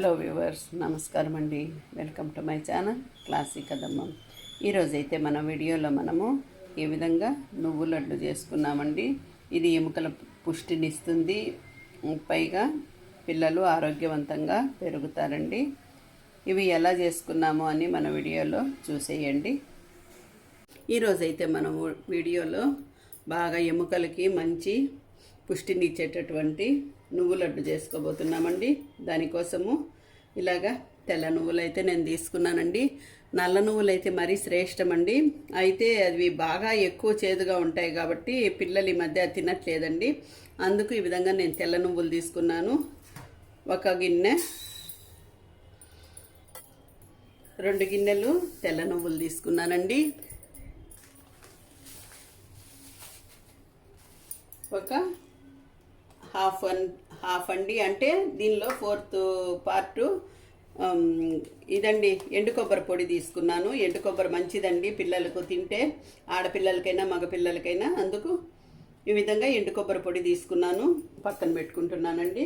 Hello viewers నమస్కారం అండి. Welcome to my channel classic కదమ్మం ఈరోజైతే మన వీడియోలో మనము ఈ విధంగా నువ్వు లడ్డు చేసుకున్నామండి. ఇది ఎముకల పుష్టినిస్తుంది. పైగా పిల్లలు ఆరోగ్యవంతంగా పెరుగుతారండి. ఇవి ఎలా చేసుకున్నాము అని మన వీడియోలో చూసేయండి. ఈరోజైతే మనం వీడియోలో బాగా ఎముకలకి మంచి పుష్టినిచ్చేటటువంటి నువ్వు లడ్డు చేసుకోబోతున్నామండి. దానికోసము ఇలాగా తెల్ల నువ్వులు అయితే నేను తీసుకున్నానండి. నల్ల నువ్వులు అయితే మరీ శ్రేష్టమండి. అయితే అవి బాగా ఎక్కువ చేదుగా ఉంటాయి కాబట్టి పిల్లలు ఈ మధ్య తినట్లేదండి. అందుకు ఈ విధంగా నేను తెల్ల నువ్వులు తీసుకున్నాను. ఒక గిన్నె రెండు గిన్నెలు తెల్ల నువ్వులు తీసుకున్నానండి. ఒక హాఫ్ వన్ హాఫ్ అండి అంటే దీనిలో ఫోర్త్ పార్టు ఇదండి ఎండు కొబ్బరి పొడి తీసుకున్నాను. ఎండు కొబ్బరి మంచిదండి పిల్లలకు తింటే ఆడపిల్లలకైనా మగపిల్లలకైనా అందుకు ఈ విధంగా ఎండు కొబ్బరి పొడి తీసుకున్నాను. పక్కన పెట్టుకుంటున్నానండి.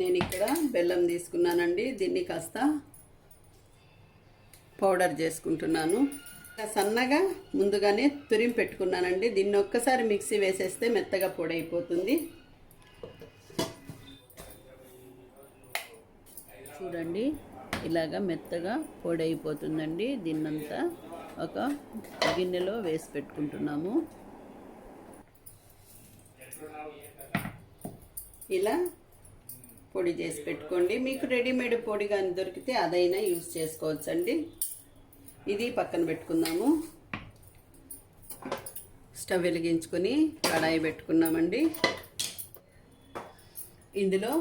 నేను ఇక్కడ బెల్లం తీసుకున్నానండి. దీన్ని కాస్త పౌడర్ చేసుకుంటున్నాను. సన్నగా ముందుగానే తురిమి పెట్టుకున్నానండి. దీన్ని ఒక్కసారి మిక్సీ వేసేస్తే మెత్తగా పొడి అయిపోతుంది చూడండి. ఇలాగా మెత్తగా పొడి అయిపోతుందండి దీన్నంతా ఒక గిన్నెలో వేసి పెట్టుకుంటున్నాము. ఇలా పొడి చేసి పెట్టుకోండి. మీకు రెడీమేడ్ పొడి కానీ దొరికితే అదైనా యూజ్ చేసుకోవచ్చండి. ఇది పక్కన పెట్టుకుందాము. స్టవ్ వెలిగించుకొని కడాయి పెట్టుకున్నామండి. ఇందులో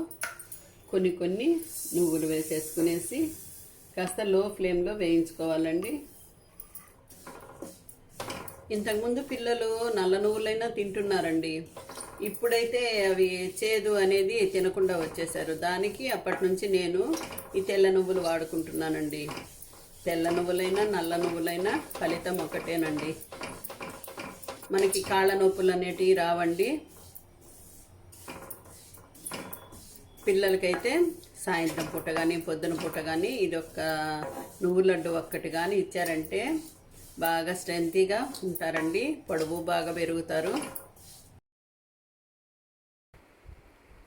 కొన్ని కొన్ని నువ్వులు వేసేసుకునేసి కాస్త లో ఫ్లేమ్లో వేయించుకోవాలండి. ఇంతకుముందు పిల్లలు నల్ల నువ్వులైనా తింటున్నారండి. ఇప్పుడైతే అవి చేదు అనేది తినకుండా వచ్చేసారు. దానికి అప్పటి నుంచి నేను ఈ తెల్ల నువ్వులు వాడుకుంటున్నానండి. తెల్ల నువ్వులైనా నల్ల నువ్వులైనా ఫలితం ఒకటేనండి. మనకి కాళ్ళ నొప్పులు అనేటివి రావండి. పిల్లలకైతే సాయంత్రం పూట కానీ పొద్దున పూట కానీ ఇది ఒక నువ్వు లడ్డు ఒక్కటి కానీ ఇచ్చారంటే బాగా స్ట్రెంతీగా ఉంటారండి. పొడవు బాగా పెరుగుతారు.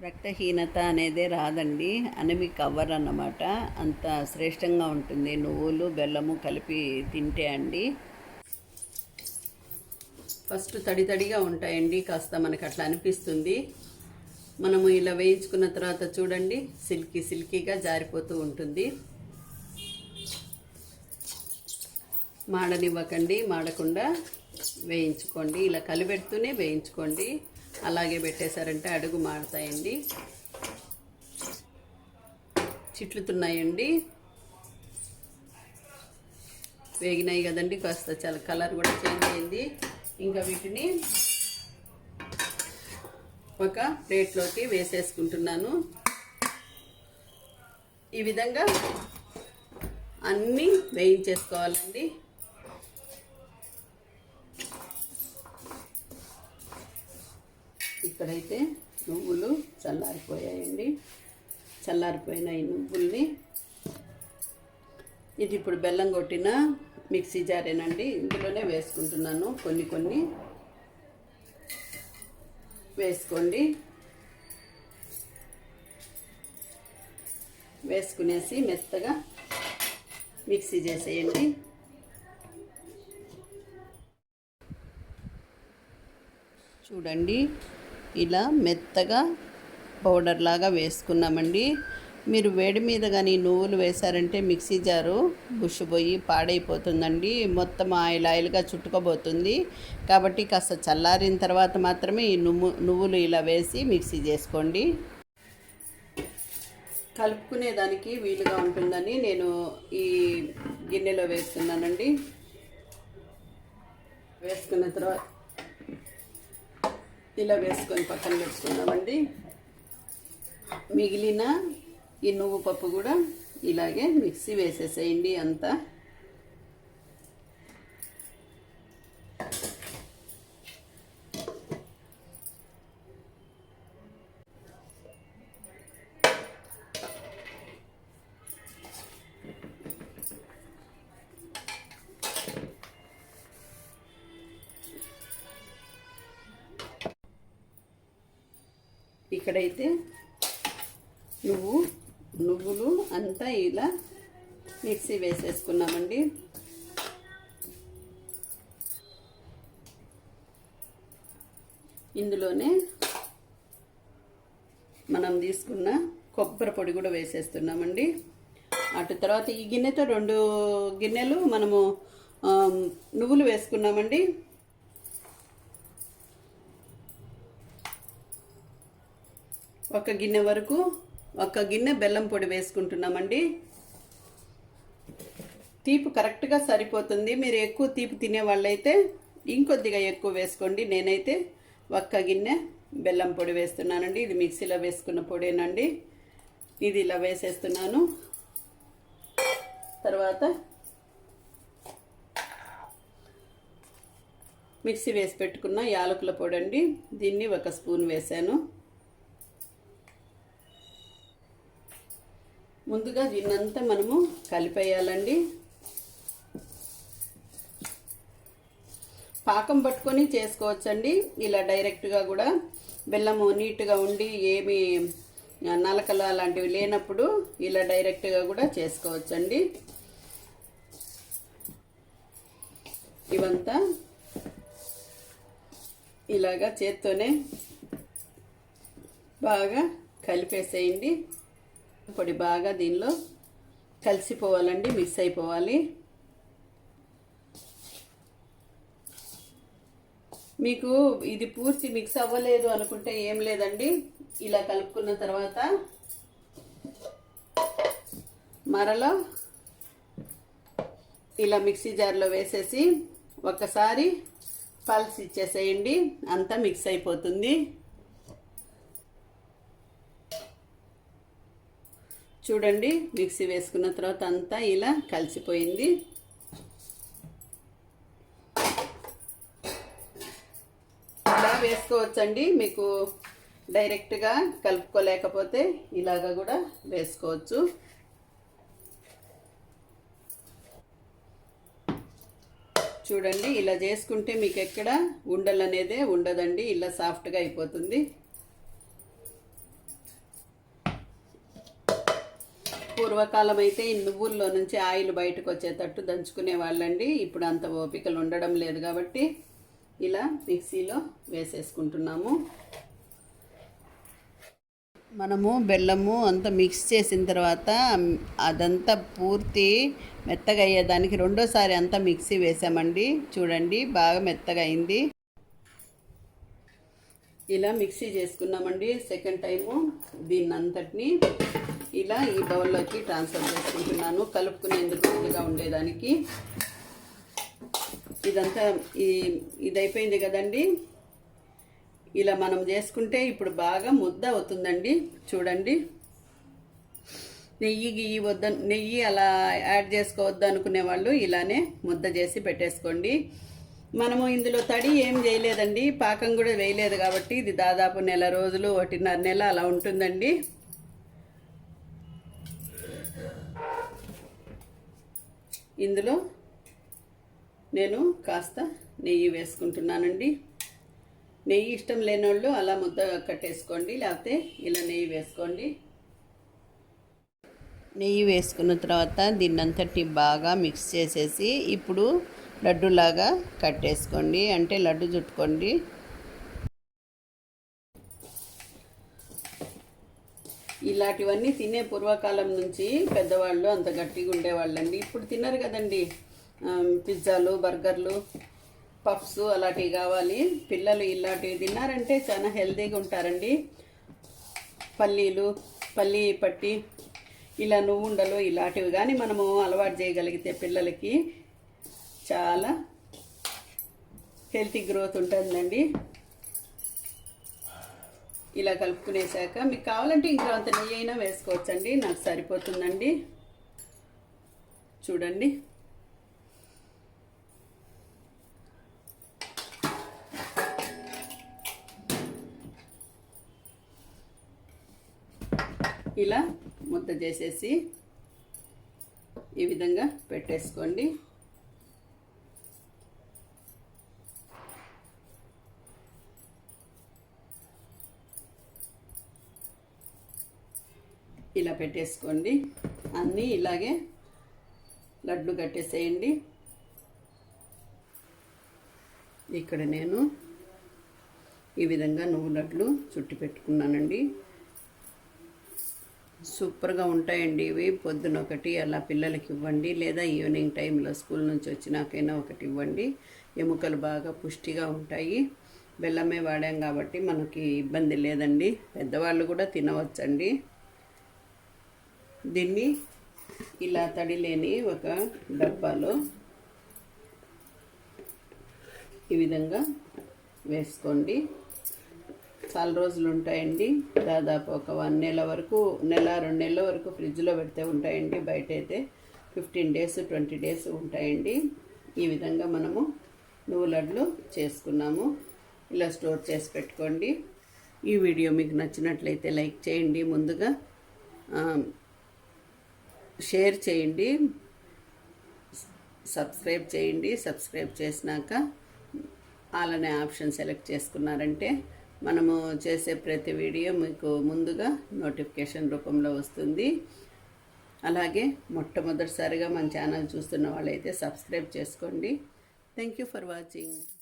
రక్తహీనత అనేది రాదండి. అనమిక్ అవ్వరు అన్నమాట. అంత శ్రేష్టంగా ఉంటుంది. నువ్వులు బెల్లము కలిపి తింటే అండి. ఫస్ట్ తడి తడిగా ఉంటాయండి. కాస్త మనకు అట్లా అనిపిస్తుంది. మనము ఇలా వేయించుకున్న తర్వాత చూడండి సిల్కీ సిల్కీగా జారిపోతూ ఉంటుంది. మాడనివ్వకండి మాడకుండా వేయించుకోండి. ఇలా కలిపెడుతూనే వేయించుకోండి. అలాగే పెట్టేశారంటే అడుగు మాడతాయండి చిట్లుతున్నాయండి. వేగినాయి కదండి కాస్త చాలా కలర్ కూడా చేంజ్ అయింది. ఇంకా వీటిని ఒక ప్లేట్లోకి వేసేసుకుంటున్నాను. ఈ విధంగా అన్నీ వేయించేసుకోవాలండి. ఇక్కడైతే నువ్వులు చల్లారిపోయాయండి. చల్లారిపోయిన ఈ నువ్వుల్ని ఇది ఇప్పుడు బెల్లం కొట్టిన మిక్సీ జారేనండి. ఇందులోనే వేసుకుంటున్నాను కొన్ని కొన్ని. వేసుకోండి. వేసుకునేసి మెత్తగా మిక్సీ చేసేయండి. చూడండి ఇలా మెత్తగా పౌడర్ లాగా వేసుకున్నామండి. మీరు వేడి మీద కానీ నువ్వులు వేశారంటే మిక్సీ జారు బుష్షుపోయి పాడైపోతుందండి. మొత్తం ఆయిల్ ఆయిల్గా చుట్టుకోబోతుంది. కాబట్టి కాస్త చల్లారిన తర్వాత మాత్రమే ఈ నువ్వు నువ్వులు ఇలా వేసి మిక్సీ చేసుకోండి. కలుపుకునే దానికి వీలుగా ఉంటుందని నేను ఈ గిన్నెలో వేస్తున్నానండి. వేసుకున్న తర్వాత ఇలా వేసుకొని పక్కన పెట్టుకున్నామండి మిగిలిన ఈ నువ్వు పప్పు కూడా ఇలాగే మిక్సీ వేసేసేయండి అంతా. ఇక్కడైతే నువ్వు నువ్వులు అంతా ఇలా మిక్సీ వేసేసుకున్నామండి. ఇందులోనే మనం తీసుకున్న కొబ్బరి పొడి కూడా వేసేస్తున్నామండి. అటు తర్వాత ఈ గిన్నెతో రెండు గిన్నెలు మనము నువ్వులు వేసుకున్నామండి. ఒక గిన్నె వరకు ఒక గిన్నె బెల్లం పొడి వేసుకుంటున్నామండి. తీపి కరెక్ట్గా సరిపోతుంది. మీరు ఎక్కువ తీపి తినే వాళ్ళైతే ఇంకొద్దిగా ఎక్కువ వేసుకోండి. నేనైతే ఒక్క గిన్నె బెల్లం పొడి వేస్తున్నానండి. ఇది మిక్సీలో వేసుకున్న పొడేనండి. ఇది ఇలా వేసేస్తున్నాను. తర్వాత మిక్సీ వేసి పెట్టుకున్న యాలకుల పొడి అండి దీన్ని ఒక స్పూన్ వేసాను. ముందుగా దీన్నంతా మనము కలిపేయాలండి. పాకం పట్టుకొని చేసుకోవచ్చండి. ఇలా డైరెక్ట్గా కూడా బెల్లము నీట్గా ఉండి ఏమి నలకల లాంటివి లేనప్పుడు ఇలా డైరెక్ట్గా కూడా చేసుకోవచ్చండి. ఇవంతా ఇలాగా చేత్తోనే బాగా కలిపేసేయండి. పొడి బాగా దీనిలో కలిసిపోవాలండి మిక్స్ అయిపోవాలి. మీకు ఇది పూర్తి మిక్స్ అవ్వలేదు అనుకుంటే ఏం లేదండి. ఇలా కలుపుకున్న తర్వాత మరలా ఇలా మిక్సీ జార్లో వేసేసి ఒకసారి పల్స్ ఇచ్చేసేయండి అంతా మిక్స్ అయిపోతుంది. చూడండి మిక్సీ వేసుకున్న తర్వాత అంతా ఇలా కలిసిపోయింది. ఇలా వేసుకోవచ్చండి మీకు డైరెక్ట్గా కలుపుకోలేకపోతే ఇలాగా కూడా వేసుకోవచ్చు. చూడండి ఇలా చేసుకుంటే మీకు ఎక్కడ ఉండలు అనేదే ఉండదండి ఇలా సాఫ్ట్గా అయిపోతుంది. పూర్వకాలం అయితే నువ్వుల్లో నుంచి ఆయిల్ బయటకు వచ్చేటట్టు దంచుకునే వాళ్ళండి. ఇప్పుడు అంత ఓపికలు ఉండడం లేదు కాబట్టి ఇలా మిక్సీలో వేసేసుకుంటున్నాము. మనము బెల్లము అంతా మిక్స్ చేసిన తర్వాత అదంతా పూర్తి మెత్తగా అయ్యేదానికి రెండోసారి అంతా మిక్సీ వేసామండి. చూడండి బాగా మెత్తగా అయింది. ఇలా మిక్సీ చేసుకున్నామండి. సెకండ్ టైము దీన్ని అంతటిని ఇలా ఈ బౌల్లోకి ట్రాన్స్ఫర్ చేసుకుంటున్నాను. కలుపుకునేందుకు వీలుగా ఉండేదానికి. ఇదంతా ఈ ఇది అయిపోయింది కదండి. ఇలా మనం చేసుకుంటే ఇప్పుడు బాగా ముద్ద అవుతుందండి. చూడండి. నెయ్యి గియ్యి వద్ద నెయ్యి అలా యాడ్ చేసుకోవద్దు అనుకునే వాళ్ళు ఇలానే ముద్ద చేసి పెట్టేసుకోండి. మనము ఇందులో తడి ఏం చేయలేదండి. పాకం కూడా వేయలేదు కాబట్టి ఇది దాదాపు నెల రోజులు ఒకటిన్నర నెల అలా ఉంటుందండి. ఇందులో నేను కాస్త నెయ్యి వేసుకుంటున్నానండి. నెయ్యి ఇష్టం లేనోళ్ళు అలా ముద్ద కట్టేసుకోండి లేకపోతే ఇలా నెయ్యి వేసుకోండి. నెయ్యి వేసుకున్న తర్వాత దీన్నంతటి బాగా మిక్స్ చేసేసి ఇప్పుడు లడ్డులాగా కట్టేసుకోండి. అంటే లడ్డు చుట్టుకోండి. ఇలాంటివన్నీ తినే పూర్వకాలం నుంచి పెద్దవాళ్ళు అంత గట్టిగా ఉండేవాళ్ళండి. ఇప్పుడు తిన్నారు కదండి. పిజ్జాలు బర్గర్లు పఫ్స్ అలాంటివి కావాలి. పిల్లలు ఇలాంటివి తిన్నారంటే చాలా హెల్తీగా ఉంటారండి. పల్లీలు పల్లీ పట్టి ఇలా నువ్వుండలు ఇలాంటివి కానీ మనము అలవాటు చేయగలిగితే పిల్లలకి చాలా హెల్తీ గ్రోత్ ఉంటుందండి. ఇలా కలుపుకునేసాక మీకు కావాలంటే ఇంకా అంత నెయ్యి అయినా వేసుకోవచ్చండి. నాకు సరిపోతుందండి. చూడండి. ఇలా ముద్ద చేసేసి ఈ విధంగా పెట్టేసుకోండి. ఇలా పెట్టేసుకోండి. అన్నీ ఇలాగే లడ్డు కట్టేసేయండి. ఇక్కడ నేను ఈ విధంగా నువ్వు లడ్లు చుట్టి పెట్టుకున్నానండి. సూపర్గా ఉంటాయండి ఇవి. పొద్దున ఒకటి అలా పిల్లలకి ఇవ్వండి. లేదా ఈవినింగ్ టైంలో స్కూల్ నుంచి వచ్చినాకైనా ఒకటి ఇవ్వండి. ఎముకలు బాగా పుష్టిగా ఉంటాయి. బెల్లమే వాడాం కాబట్టి మనకి ఇబ్బంది లేదండి. పెద్దవాళ్ళు కూడా తినవచ్చండి. దీన్ని ఇలా తడి లేని ఒక డబ్బాలో ఈ విధంగా వేసుకోండి. చాలా రోజులు ఉంటాయండి. దాదాపు ఒక వన్ నెల వరకు నెల రెండు నెలల వరకు ఫ్రిడ్జ్లో పెడితే ఉంటాయండి. బయట అయితే ఫిఫ్టీన్ డేస్ ట్వంటీ డేస్ ఉంటాయండి. ఈ విధంగా మనము నువ్వు లడ్లు చేసుకున్నాము. ఇలా స్టోర్ చేసి పెట్టుకోండి. ఈ వీడియో మీకు నచ్చినట్లయితే లైక్ చేయండి. ముందుగా షేర్ చేయండి. సబ్స్క్రైబ్ చేయండి. సబ్స్క్రైబ్ చేసినాక అలానే ఆప్షన్ సెలెక్ట్ చేసుకున్నారంటే మనము చేసే ప్రతి వీడియో మీకు ముందుగా నోటిఫికేషన్ రూపంలో వస్తుంది. అలాగే మొట్టమొదటిసారిగా మన ఛానల్ చూస్తున్న వాళ్ళైతే సబ్స్క్రైబ్ చేసుకోండి. Thank you for watching